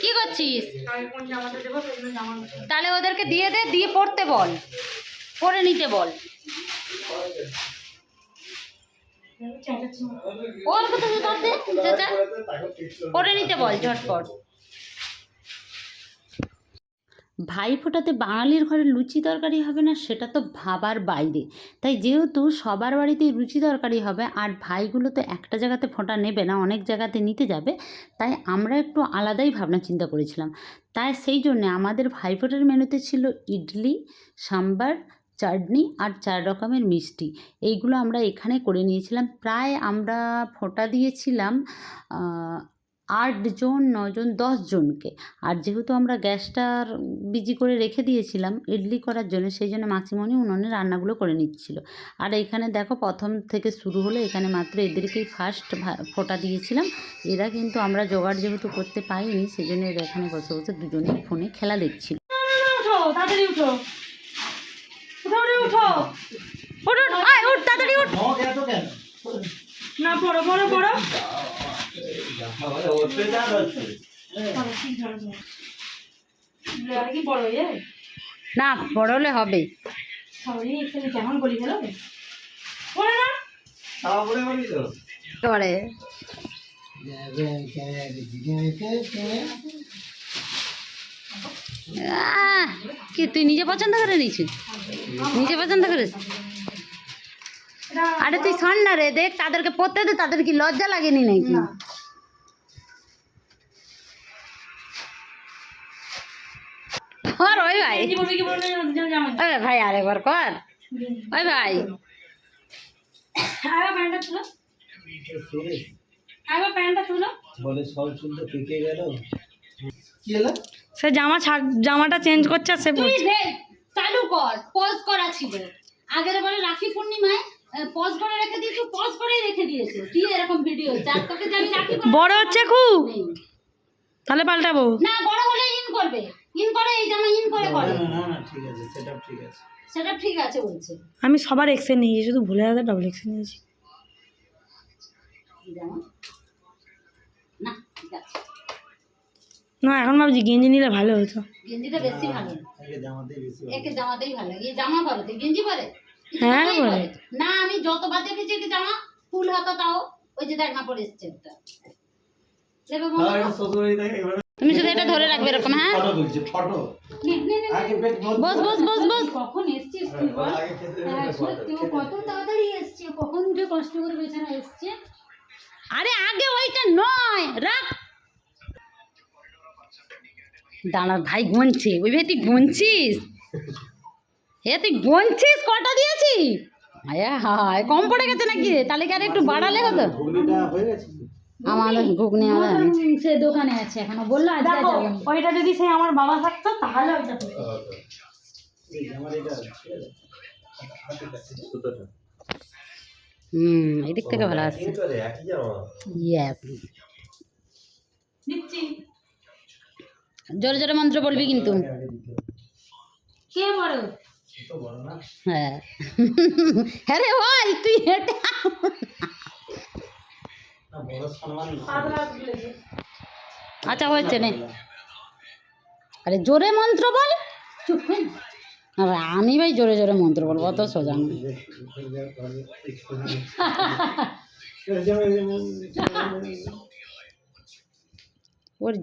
কি করছিস? তাহলে ওদেরকে দিয়ে দে দিয়ে পড়তে বল। পড়ে নিতে বল। ওর কথা পরে নিতে বল ঝটপট। ভাই ফোটাতে বাঙালির ঘরে লুচি তরকারি হবে না, সেটা তো ভাবার বাইরে। তাই যেহেতু সবার বাড়িতেই লুচি তরকারি হবে, আর ভাইগুলো তো একটা জায়গাতে ফোঁটা নেবে না, অনেক জায়গাতে নিতে যাবে, তাই আমরা একটু আলাদাই ভাবনা চিন্তা করেছিলাম। তাই সেই জন্যে আমাদের ভাইফোঁটার মেনুতে ছিল ইডলি, সাম্বার, চাটনি আর চার রকমের মিষ্টি। এইগুলো আমরা এখানে করে নিয়েছিলাম। প্রায় আমরা ফোঁটা দিয়েছিলাম আটজন নজন দশজনকে আর যেহেতু আমরা গ্যাসটার বিজি করে রেখে দিয়েছিলাম ইডলি করার জন্য সেই জন্য মাসিমণি উনুনে রান্নাগুলো করে নিচ্ছিল। আর এখানে দেখো প্রথম থেকে শুরু হলো এখানে মাত্র এদেরকেই ফার্স্ট ফোঁটা দিয়েছিলাম। এরা কিন্তু আমরা জোগাড় যেহেতু করতে পাইনি সেই জন্য এরা এখানে বসে বসে দুজনেই ফোনে খেলা দেখছিল। তাড়াতাড়ি উঠো। তাড়াতাড়ি উঠো। উঠ উঠ আয় উঠ তাড়াতাড়ি উঠ। না পড়ো পড়ো পড়ো। না বড় হলে হবে কি তুই নিজে পছন্দ করে নিয়েছিস? নিজে পছন্দ করিস? আরে তুই শোন না রে, দেখ, তাদেরকে পড়তে দে, তাদের কি লজ্জা লাগেনি নাকি? কর ওই ভাই। ওই ভাই আরেকবার কর। ওই ভাই। সে জামা ছাড় জামাটা চেঞ্জ করছে সে তুই চালু কর পজ করা ছিল। আগের বারে রাখি পূর্ণিমায় পজ করে রেখে দিয়েছ পজ করেই রেখে দিয়েছ। কি এরকম ভিডিও যার তোকে আমি রাখি বড় হচ্ছে খুব। তাহলে পাল্টাবো। না বড় হলে ইন করবে। ইন করে এই জামা ইন করে করে। না না না ঠিক আছে সেটা ঠিক আছে। সেটা ঠিক আছে বলছে। আমি সবার এক্সে নিয়েছি শুধু ভুলে গেছে ডাবল এক্সে নিয়েছি। এই জামা। না ঠিক আছে। না এখন ভাবছি গেঞ্জি নিলে ভালো হতো। গেঞ্জিটা বেশি ভালো। একে জামাতেই ভালো। লাগে এই জামা পরে তুই গেঞ্জি পরে? হ্যাঁ, পরে। না আমি যতবার দেখেছি কি জামা ফুল হাতা তাও ওই যে দেখ না পরে এসছে একটা। তুমি শুধু এটা ধরে রাখবে এরকম হ্যাঁ? ফটো তুলছে ফটো। বস বস বস বস কখন এসছিস তুই বল? খেতে হ্যাঁ। সত্যি কত তাড়াতাড়ি এসছে কখন উঠে কষ্ট করে বেচারা এসছে? আরে আগে ওইটা নয় রাখ। দাঁড়া ভাই গুনছে ওই ভাই তুই গুনছিস? এ তুই গুনছিস? কটা দিয়েছি? আয় হায় কম পড়ে গেছে নাকি? রে তাহলে কি আর একটু বাড়ালে হতো? হয়ে গেছে। আমাদের ঘুগনি আমরা সে দোকানে আছে এখনও বলল আজকে দেখো ওইটা যদি সেই আমার বাবা থাকতো তাহলে ওইটা এটা দে। সুতোটা হুম এদিক থেকে ভালো আসছে ইয়েস জোরে জোরে মন্ত্র বলবি কিন্তু। কে বড় তো বড় না। হ্যাঁ। হ্যাঁ রে ভাই তুই হেঁটে না বড় সম্মান না। পাতলা তুলেছে আচ্ছা হচ্ছে নে। আরে জোরে মন্ত্র বল। চুপ আমি ভাই জোরে জোরে মন্ত্র বলব অত সোজা না। ওর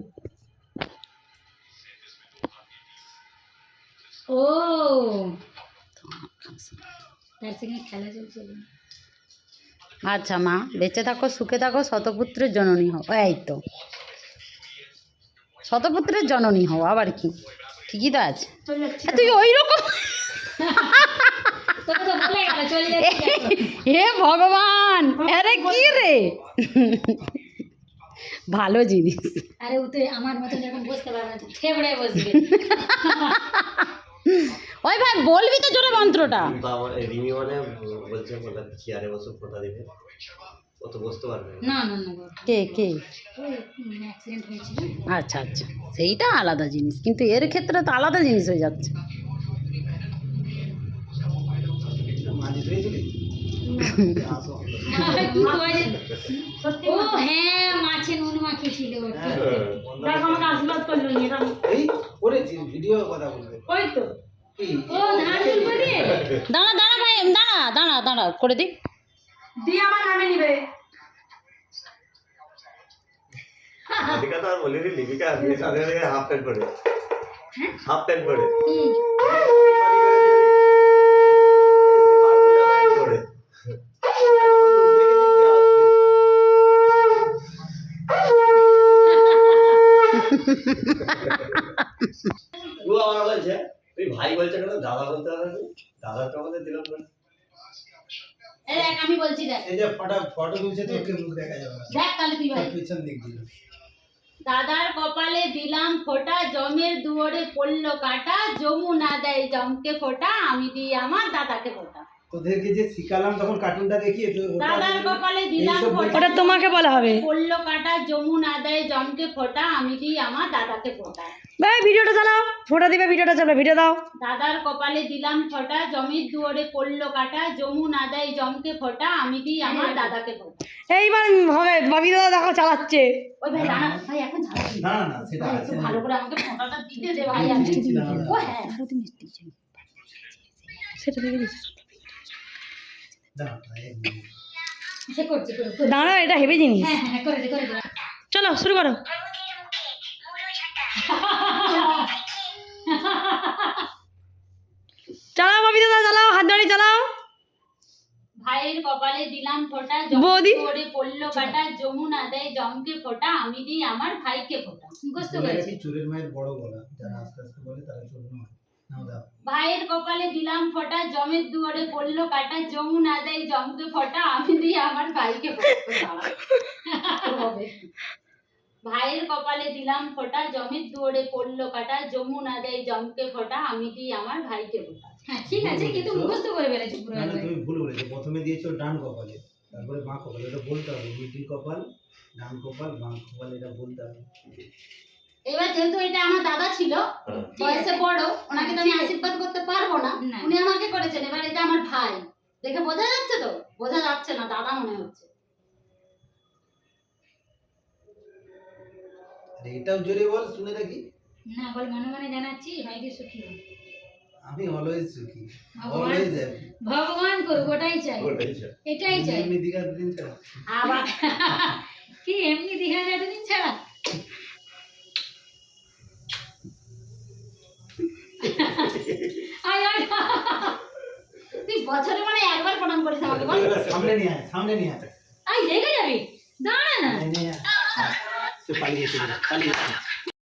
ও। তার সঙ্গে খেলা চলছে। আচ্ছা মা বেঁচে থাকো সুখে থাকো শতপুত্রের জননী হও। এই তো। শতপুত্রের জননী হও আবার কি? ঠিকই তো আছে। তুই ওই রকম হে ভগবান! আরে কি রে? ভালো জিনিস। আরে ও তো আমার মতন যখন বসতে পারবে থেবড়ে বসবে। ওই ভাই বলবি তো জোরে মন্ত্রটা। বাবা রিমি মানে বলছে ফোটা চেয়ারে বসে ফোটা দিবে? ও তো বসতে পারবে না। না না কে কে? ওই অ্যাক্সিডেন্ট হয়েছিল। আচ্ছা আচ্ছা। সেইটা আলাদা জিনিস কিন্তু এর ক্ষেত্রে তো আলাদা জিনিস হয়ে যাচ্ছে। ও হ্যাঁ মাছে নুন মাখিয়েছিল হ্যাঁ, আমাকে আশীর্বাদ ভিডিও কথা বলবে। ওই তো। ও ধান তুলবে দিয়ে দাঁড়া দাঁড়া ভাই দাঁড়া দাঁড়া দাঁড়া করে দিই। দিয়ে আমার নামে নিবে। লিপিকা তো আর বলিনি লিপিকা আজকে সাথে সাথে হাফ প্যান্ট পরে। হাফ প্যান্ট পরে। পরে। ও আমার বলছে তুই ভাই বলছে কেন? দাদা বলতে হবে দাদা তো আমাদের দিলাম না। দেখ আমি বলছি দেখ। এই যে ফটো ফটো তুলছে তোকে মুখ দেখা যাবে না। দেখ তাহলে তুই ভাই পিছন দিক দিয়ে। দাদার কপালে দিলাম ফোঁটা জমের দুয়ারে পড়ল কাটা যমুনা দেয় জমকে ফোঁটা আমি দিই আমার দাদাকে ফোঁটা। তোদেরকে যে শিখালাম তখন কার্টুনটা দেখিয়ে তো দাদার কপালে দিলাম ওটা তোমাকে বলা হবে। পড়ল কাটা যমুনা দেয় জমকে ফোঁটা আমি দিই আমার দাদাকে ফোঁটা? ভাই ভিডিওটা চালাও। ফোটা দিবে ভিডিওটা চালাও ভিডিও দাও। দাদার কপালে দিলাম ফোঁটা জমির দুয়ারে পড়ল কাটা যমুনা দেয় জমকে ফোঁটা আমি দিই আমার দাদাকে ফোঁটা? এইবার হবে বাবি দাদা দেখো চালাচ্ছে। ওই ভাই দাঁড়া ভাই এখন না না না সেটা আছে ভালো করে আমাকে ফোঁটাটা দিতে দে ভাই আমি ও হ্যাঁ। সেটা দেখে দিচ্ছি দাঁড়া, না, এক মিনিট। সে করছে করে করে। দাঁড়া এটা হেভি জিনিস হ্যাঁ হ্যাঁ করে দে করে দে চলো শুরু করো চালাও বাবি দাদা চালাও হাত ধরে চালাও ভাইয়ের কপালে দিলাম ফোঁটা বৌদি? জমে পড়ল কাটা যমুনা দেয় জমকে ফোঁটা আমি দিই আমার ভাইকে ফোঁটা মুখস্থ করেছে চোরের মায়ের বড় গলা যারা আস্তে আস্তে বলে তারা চোর নয় ভাইয়ের কপালে দিলাম ফোঁটা জমের দুয়ারে পড়ল কাটা যমুনা দেয় জমকে ফোঁটা আমি দিই আমার ভাইকে ভাইয়ের কপালে দিলাম ফোঁটা জমের দুয়ারে পড়ল কাটা যমুনা দেয় জমকে ফোঁটা আমি দিই আমার ভাইকে ফোঁটা। হ্যাঁ ঠিক আছে কিন্তু মুখস্থ করে পুরো না না একবারে। তুমি ভুল বলেছ প্রথমে দিয়েছ ডান কপালে তারপরে বাঁ কপালে এটা বলতে হবে। মিডিল কপাল ডান কপাল বাঁ কপাল এটা বলতে হবে। এবার যেহেতু এটা আমার দাদা ছিল। বয়সে বড় ওনাকে তো আমি আশীর্বাদ করতে পারব না। উনি আমাকে করেছেন এবার এটা আমার ভাই। দেখে বোঝা যাচ্ছে তো? বোঝা যাচ্ছে না দাদা মনে হচ্ছে। এটাও জোরে বল শুনে রাখি। না বল মনে মনে জানাচ্ছি ভাইকে সুখী আমি অলওয়েজ সুখী। ভগবান- অলওয়েজ ভগবান করুক ওটাই চাই। এটাই চাই। এমনি দিঘা দিন ছাড়া। আবার কি এমনি দীঘা যাবে দিন ছাড়া আয় আয় তুই বছরে মানে একবার প্রণাম করিস আমাকে বল। সামনে নিয়ে আয় সামনে নিয়ে আয়। আই রেগে যাবি? দাঁড়া না। সে পালিয়ে গেছে পালিয়ে গেছে